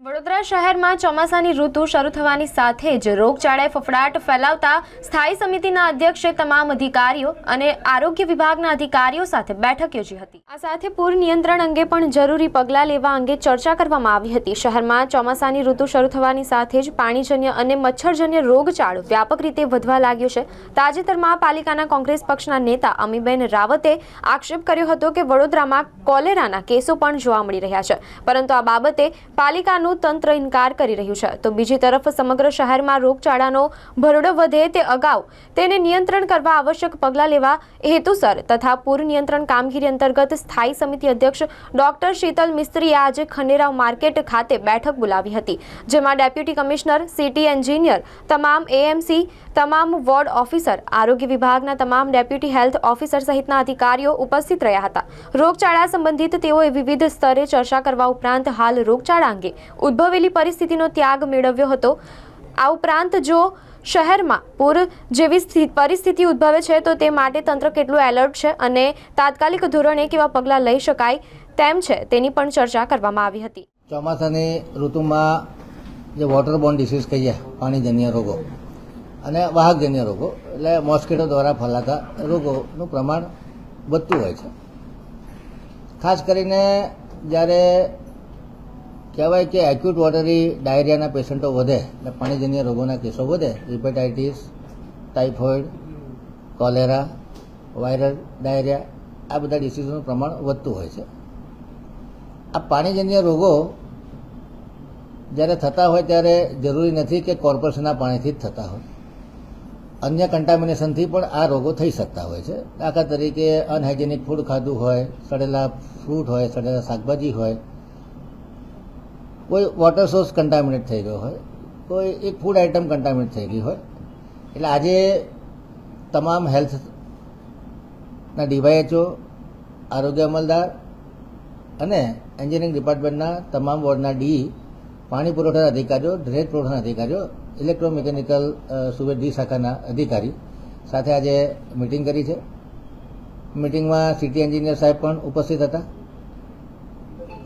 વડોદરા શહેરમાં ચોમાસાની ઋતુ શરૂ થવાની સાથે જ રોગચાળાએ ફફડાટ ફેલાવતા સ્થાયી સમિતિના અધ્યક્ષે તમામ અધિકારીઓ અને આરોગ્ય વિભાગના અધિકારીઓ સાથે બેઠક યોજી હતી. આ સાથે પૂર નિયંત્રણ અંગે પણ જરૂરી પગલાં લેવા અંગે ચર્ચા કરવામાં આવી હતી. શહેરમાં ચોમાસાની ઋતુ શરૂ થવાની સાથે જ પાણીજન્ય અને મચ્છરજન્ય રોગચાળો વ્યાપક રીતે વધવા લાગ્યો છે. તાજેતરમાં પાલિકાના કોંગ્રેસ પક્ષના નેતા અમીબેન રાવતે આક્ષેપ કર્યો હતો કે વડોદરામાં કોલેરાના કેસો પણ જોવા મળી રહ્યા છે. પરંતુ આ બાબતે પાલિકાનું તંત્ર ઇનકાર કરી રહ્યું છે. તો બીજી તરફ સમગ્ર શહેરમાં રોગચાળાનો ભરડો વધે તે અગાઉ તેને નિયંત્રણ કરવા આવશ્યક પગલાં લેવા હેતુસર તથા પૂર નિયંત્રણ કામગીરી અંતર્ગત સ્થાયી સમિતિ અધ્યક્ષ ડોક્ટર શીતલ મિસ્ત્રીએ આજે ખંડેરાવ માર્કેટ ખાતે બેઠક બોલાવી હતી, જેમાં ડેપ્યુટી કમિશનર, સિટી એન્જિનિયર, તમામ એએમસી તમામ વોર્ડ ઓફિસર, આરોગ્ય વિભાગના તમામ ડેપ્યુટી હેલ્થ ઓફિસર સહિતના અધિકારીઓ ઉપસ્થિત રહ્યા હતા. રોગચાળા સંબંધિત તેઓએ વિવિધ સ્તરે ચર્ચા કરવા ઉપરાંત હાલ રોગચાળા અંગે ઉદ્ભવેલી પરિસ્થિતિનો ત્યાગ મેળવ્યો હતો. આ ઉપરાંત જો શહેરમાં પૂર જેવી સ્થિ- પરિસ્થિતિ ઉદ્ભવે છે, તો તે માટે તંત્ર કેટલું એલર્ટ છે અને તાત્કાલિક ધોરણે કેવા પગલાં લઈ શકાય તેમ છે, તેની પણ ચર્ચા કરવામાં આવી હતી. ચોમાસાની ઋતુમાં જે વોટરબોર્ન ડિસીઝ કહીએ, પાણીજન્ય રોગો અને વાહકજન્ય રોગો, એટલે મોસ્કીટો દ્વારા ફેલાતા રોગોનું પ્રમાણ વધતું હોય છે. ખાસ કરીને જ્યારે કહેવાય કે એક્યુટ વોટરી ડાયરિયાના પેશન્ટો વધે એટલે પાણીજન્ય રોગોના કેસો વધે hepatitis typhoid cholera viral diarrhoea આ બધા ડિસીઝનું પ્રમાણ વધતું હોય છે. આ પાણીજન્ય રોગો જ્યારે થતા હોય ત્યારે જરૂરી નથી કે કોર્પોરેશનના પાણીથી જ થતા હોય. અન્ય કન્ટામિનેશનથી પણ આ રોગો થઈ શકતા હોય છે. દાખલા તરીકે અનહાઇજેનિક ફૂડ ખાધું હોય, સડેલા ફ્રૂટ હોય, સડેલા શાકભાજી હોય, કોઈ વોટર સોર્સ કન્ટામિનેટ થઈ ગયો હોય, કોઈ એક ફૂડ આઇટમ કન્ટામિનેટ થઈ ગઈ હોય. એટલે આજે તમામ હેલ્થના ડીવાયએચઓ આરોગ્ય અમલદાર અને એન્જિનિયરિંગ ડિપાર્ટમેન્ટના તમામ વોર્ડના ડી પાણી પુરવઠા અધિકારીઓ ડ્રેનેજ પુરવઠાના અધિકારીઓ ઇલેક્ટ્રોમિકેનિકલ સુવેજ ડી શાખાના અધિકારી સાથે આજે મિટિંગ કરી છે. મિટિંગમાં સિટી એન્જિનિયર સાહેબ પણ ઉપસ્થિત હતા.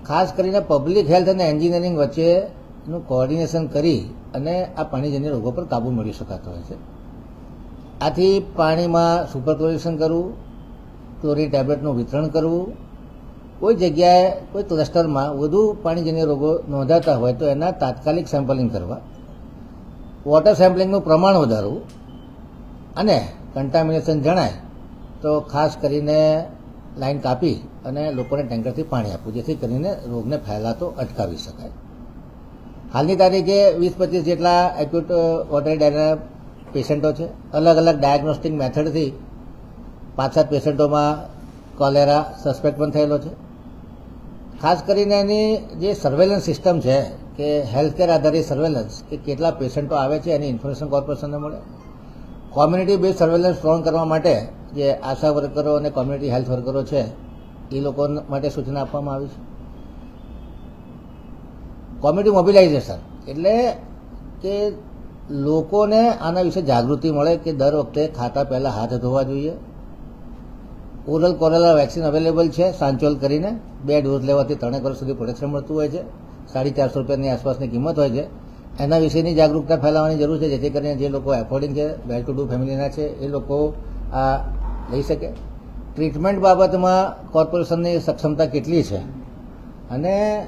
ખાસ કરીને પબ્લિક હેલ્થ અને એન્જિનિયરિંગ વચ્ચેનું કોઓર્ડિનેશન કરી અને આ પાણીજન્ય રોગો પર કાબૂ મેળવી શકાતો હોય છે. આથી પાણીમાં સુપર ક્લોરિનેશન કરવું, ક્લોરીન ટેબ્લેટનું વિતરણ કરવું, કોઈ જગ્યાએ કોઈ ક્લસ્ટરમાં વધુ પાણીજન્ય રોગો નોંધાતા હોય તો એના તાત્કાલિક સેમ્પલિંગ કરવા વોટર સેમ્પલિંગનું પ્રમાણ વધારવું અને કન્ટામિનેશન જણાય, તો ખાસ કરીને લાઈન કાપી અને લોકોને ટેન્કરથી પાણી આપવું, જેથી કરીને રોગને ફેલાતો અટકાવી શકાય. હાલની તારીખે વીસ પચીસ જેટલા એક્યુટ વોટર ડાયના પેશન્ટો છે. અલગ અલગ ડાયગ્નોસ્ટિક મેથડથી પાંચ સાત પેશન્ટોમાં કોલેરા સસ્પેક્ટ પણ થયેલો છે. ખાસ કરીને એની જે સર્વેલન્સ સિસ્ટમ છે કે હેલ્થ કેર આધારિત સર્વેલન્સ કે કેટલા પેશન્ટો આવે છે એની ઇન્ફોર્મેશન કોર્પોરેશનને મળે? કોમ્યુનિટી બેઝ સર્વેલન્સ સ્ટ્રોંગ કરવા માટે જે આશા વર્કરો અને કોમ્યુનિટી હેલ્થ વર્કરો છે, એ લોકો માટે સૂચના આપવામાં આવી છે. કોમ્યુનિટી મોબિલાઇઝેશન એટલે કે લોકોને આના વિશે જાગૃતિ મળે કે દર વખતે ખાતા પહેલાં હાથ ધોવા જોઈએ ઓરલ કોરેલા વેક્સિન અવેલેબલ છે, સાંચોલ કરીને બે ડોઝ લેવાથી ત્રણેક વર્ષ સુધી પ્રોટેક્શન મળતું હોય છે. સાડી ચારસો રૂપિયાની આસપાસની કિંમત હોય છે. એના વિશેની જાગૃતતા ફેલાવવાની જરૂર છે, જેથી કરીને જે લોકો એફોર્ડિંગ છે, વેલ ટુ ડુ ફેમિલીના છે, એ લોકો આ લઈ શકે. ટ્રીટમેન્ટ બાબતમાં કોર્પોરેશનની સક્ષમતા કેટલી છે? અને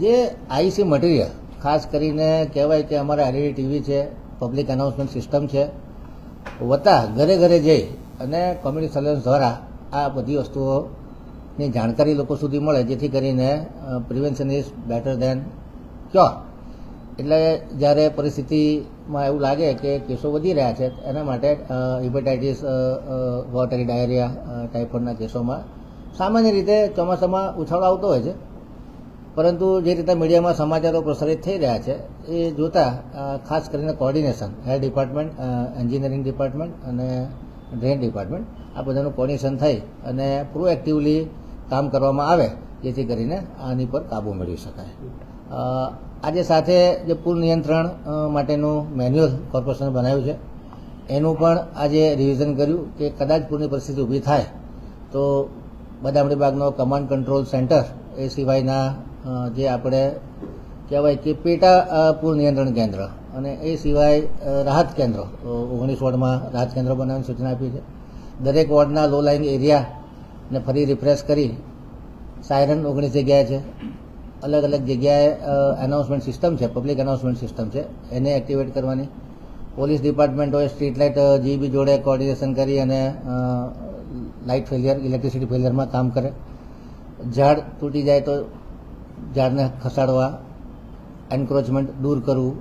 જે આઈસી મટીરિયલ, ખાસ કરીને કહેવાય કે અમારા એલઈડી ટીવી છે, પબ્લિક એનાઉન્સમેન્ટ સિસ્ટમ છે, વત્તા ઘરે ઘરે જઈ અને કોમ્યુનિટી સર્વેલન્સ દ્વારા આ બધી વસ્તુઓની જાણકારી લોકો સુધી મળે, જેથી કરીને prevention is better than cure એટલે જ્યારે પરિસ્થિતિમાં એવું લાગે કે કેસો વધી રહ્યા છે, એના માટે હિપેટાઇટિસ વોટરી ડાયરિયા ટાઇફોઇડના કેસોમાં સામાન્ય રીતે ચોમાસામાં ઉછાળો આવતો હોય છે. પરંતુ જે રીતે મીડિયામાં સમાચારો પ્રસારિત થઈ રહ્યા છે, એ જોતા ખાસ કરીને coordination health department engineering department અને ડ્રેન ડિપાર્ટમેન્ટ આ બધાનું કોર્ડિનેશન થઈ અને પ્રોએક્ટિવલી કામ કરવામાં આવે, જેથી કરીને આની પર કાબૂ મેળવી શકાય. આજે સાથે જે પૂર નિયંત્રણ માટેનું મેન્યુઅલ કોર્પોરેશન બનાવ્યું છે, એનું પણ આજે રિવિઝન કર્યું કે કદાચ પૂરની પરિસ્થિતિ ઊભી થાય, તો બદામડી બાગનો કમાન્ડ કંટ્રોલ સેન્ટર એ સિવાયના જે આપણે કહેવાય કે પેટા પૂર નિયંત્રણ કેન્દ્ર અને એ સિવાય રાહત કેન્દ્ર. ઓગણીસ વોર્ડમાં રાહત કેન્દ્ર બનાવવાની સૂચના આપી છે. દરેક વોર્ડના લો લાઇન એરિયાને ફરી રિફ્રેશ કરી સાયરન ઓગણીસ જગ્યાએ છે. અલગ અલગ જગ્યાએ એનાઉન્સમેન્ટ સિસ્ટમ છે પબ્લિક એનાઉન્સમેન્ટ સિસ્ટમ છે. એને એક્ટિવેટ કરવાની. પોલીસ ડિપાર્ટમેન્ટોએ સ્ટ્રીટ લાઇટ જીબી જોડે કોર્ડિનેશન કરી અને લાઇટ ફેલિયર ઇલેક્ટ્રિસિટી ફેલિયરમાં કામ કરે. ઝાડ તૂટી જાય તો ઝાડને ખસાડવા એન્ક્રોચમેન્ટ દૂર કરવું.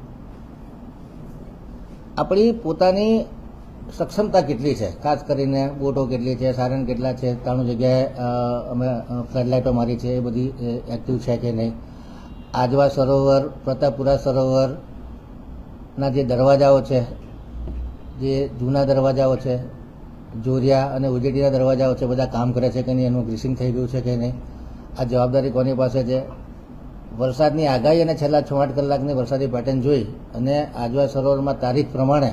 આપણી પોતાની સક્ષમતા કેટલી છે? ખાસ કરીને બોટો કેટલી છે સારણ કેટલા છે, ત્રાણું જગ્યાએ અમે ફ્લડલાઇટો મારી છે, એ બધી એક્ટિવ છે કે નહીં? આજવા સરોવર, પ્રતાપપુરા સરોવરના જે દરવાજાઓ છે, જે જૂના દરવાજાઓ છે, જોરિયા અને ઉજેડીના દરવાજાઓ છે, બધા કામ કરે છે કે નહીં? એનું ગ્રીસિંગ થઈ ગયું છે કે નહીં? આ જવાબદારી કોની પાસે છે? વરસાદની આગાહી અને છેલ્લા છ આઠ કલાકની વરસાદી પેટર્ન જોઈ અને આજવા સરોવરમાં તારીખ પ્રમાણે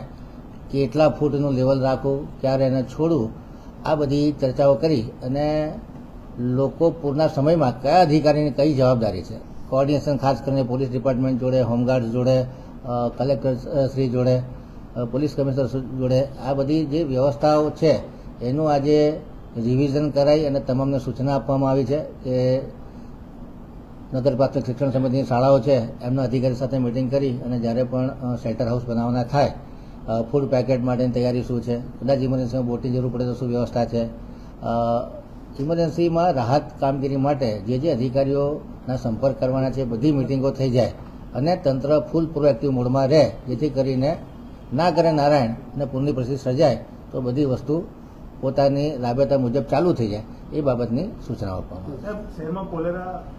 કેટલા ફૂટનું લેવલ રાખવું, ક્યારે એને છોડવું, આ બધી ચર્ચાઓ કરી અને લોકો પૂરના સમયમાં કયા અધિકારીની કઈ જવાબદારી છે? કોઓર્ડિનેશન ખાસ કરીને પોલીસ ડિપાર્ટમેન્ટ જોડે હોમગાર્ડ જોડે કલેક્ટર શ્રી જોડે પોલીસ કમિશનર જોડે, આ બધી જે વ્યવસ્થાઓ છે, એનું આજે રિવિઝન કરાઈ અને તમામને સૂચના આપવામાં આવી છે કે નગર પ્રાથમિક શિક્ષણ સમિતિની શાળાઓ છે, એમના અધિકારી સાથે મિટિંગ કરી અને જ્યારે પણ શેલ્ટર હાઉસ બનાવવાના થાય ફૂડ પેકેટ માટેની તૈયારી શું છે, કદાચ ઇમરજન્સીમાં બોટની જરૂર પડે તો શું વ્યવસ્થા છે? ઇમરજન્સીમાં રાહત કામગીરી માટે જે જે અધિકારીઓના સંપર્ક કરવાના છે, બધી મિટિંગો થઈ જાય અને તંત્ર ફૂલ પ્રોએક્ટિવ મોડમાં રહે, જેથી કરીને ના કરે નારાયણ અને પૂરની પરિસ્થિતિ સર્જાય, તો બધી વસ્તુ પોતાની રાબેતા મુજબ ચાલુ થઈ જાય, એ બાબતની સૂચનાઓ આપવામાં શહેરમાં કોલેરાના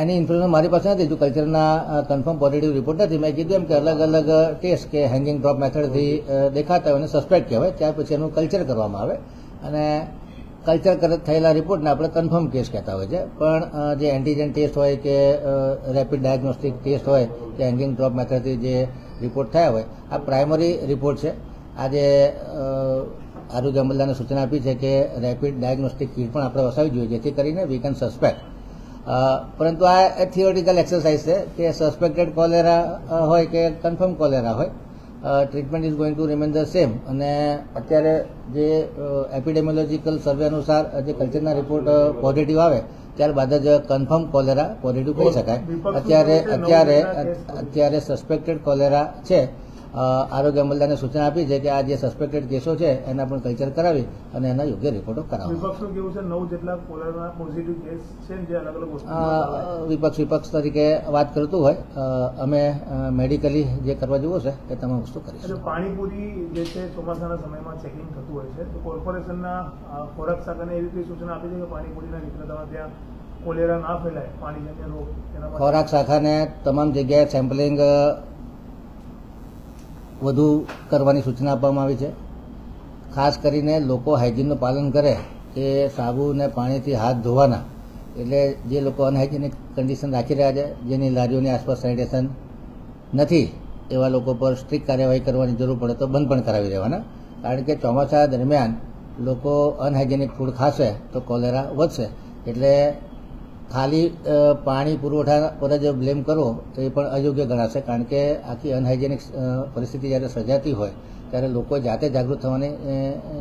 એની ઇન્ફોર્મેશન મારી પાસે નથી. જો કલ્ચરના કન્ફર્મ પોઝિટિવ રિપોર્ટ નથી, મેં કીધું એમ કે અલગ અલગ ટેસ્ટ કે હેંગિંગ ડ્રોપ મેથડથી દેખાતા હોય એને સસ્પેક્ટ કહેવાય. ત્યાર પછી એનું કલ્ચર કરવામાં આવે. અને કલ્ચર થયેલા રિપોર્ટને આપણે કન્ફર્મ કેસ કહેતા હોય છે. પણ જે એન્ટીજન ટેસ્ટ હોય કે રેપિડ ડાયગ્નોસ્ટિક ટેસ્ટ હોય, કે હેંગિંગ ડ્રોપ મેથડથી જે રિપોર્ટ થયા હોય, આ પ્રાઇમરી રિપોર્ટ છે. આજે આરોગ્ય અમલદારને સૂચના આપી છે કે રેપિડ ડાયગ્નોસ્ટિક કીટ પણ આપણે વસાવી જોઈએ જેથી કરીને વી કેન સસ્પેક્ટ પરંતુ આ થિયોરિટિકલ એક્સરસાઇઝ છે કે સસ્પેક્ટેડ કોલેરા હોય કે કન્ફર્મ કોલેરા હોય treatment is going to remain the same અને અત્યારે જે એપિડેમિયોલોજીકલ સર્વે અનુસાર જે કલ્ચરના રિપોર્ટ પોઝિટિવ આવે ત્યારબાદ જ કન્ફર્મ કોલેરા પોઝિટિવ કહી શકાય. અત્યારે અત્યારે અત્યારે સસ્પેક્ટેડ કોલેરા છે. આરોગ્ય અમલદારને સૂચના આપી છે કે આ જે સસ્પેક્ટેડ કેસો છે એના પણ કલ્ચર કરાવી અને એના યોગ્ય રિપોર્ટો કરાવવા વિપક્ષનું કેવું છે? નવ જેટલા કોલેરાના પોઝિટિવ કેસ છે જે અલગ અલગ વિપક્ષ વિપક્ષ તરીકે વાત કરતું હોય અમે મેડિકલી જે કરવા જેવું છે એ તમામ વસ્તુ કરીશું. પાણીપુરી જે છે ચોમાસાના સમયમાં ચેકિંગ થતું હોય છે. તો કોર્પોરેશનના ખોરાક શાખાને એવી કોઈ સૂચના આપી છે કે પાણીપુરીના વિક્રેતામાં ત્યાં કોલેરા ના ફેલાય પાણીજન્ય રોગ ખોરાક શાખાને તમામ જગ્યાએ સેમ્પલિંગ વધુ કરવાની સૂચના આપવામાં આવી છે. ખાસ કરીને લોકો હાઇજીનનું પાલન કરે કે સાબુ અને પાણીથી હાથ ધોવાના. એટલે જે લોકો અનહાઇજીનિક કન્ડિશન રાખી રહ્યા છે, જેની લારીઓની આસપાસ સેનિટેશન નથી, એવા લોકો પર સ્ટ્રિક્ટ કાર્યવાહી કરવાની જરૂર પડે તો બંધ પણ કરાવી દેવાના. કારણ કે ચોમાસા દરમિયાન લોકો અનહાઇજેનિક ફૂડ ખાશે તો કોલેરા વધશે. એટલે ખાલી પાણી પુરવઠા પર જ બ્લેમ કરો તો એ પણ અયોગ્ય ગણાશે. કારણ કે આખી અનહાઇજેનિક પરિસ્થિતિ જ્યારે સર્જાતી હોય ત્યારે લોકો જાતે જાગૃત થવાની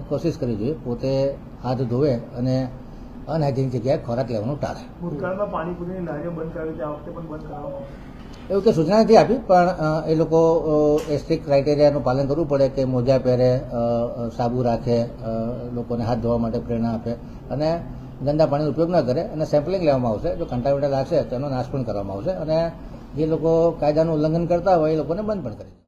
કોશિશ કરવી જોઈએ. પોતે હાથ ધોવે અને અનહાઇજેનિક જગ્યાએ ખોરાક લેવાનું ટાળે. ભૂતકાળમાં પાણીપુરીની લારીઓ બંધ કરાવી આ વખતે પણ બંધ કરાવવામાં એવું કે સૂચના નથી આપી પણ એ લોકો એ સ્ટ્રિક્ટ ક્રાઇટેરિયાનું પાલન કરવું પડે કે મોજા પહેરે સાબુ રાખે લોકોને હાથ ધોવા માટે પ્રેરણા આપે. અને ગંદા પાણીનો ઉપયોગ ન કરે અને સેમ્પલિંગ લેવામાં આવશે, જો કન્ટામિનેટ લાગશે તો એનો નાશ પણ કરવામાં આવશે અને જે લોકો કાયદાનું ઉલ્લંઘન કરતા હોય એ લોકોને બંધ પણ કરી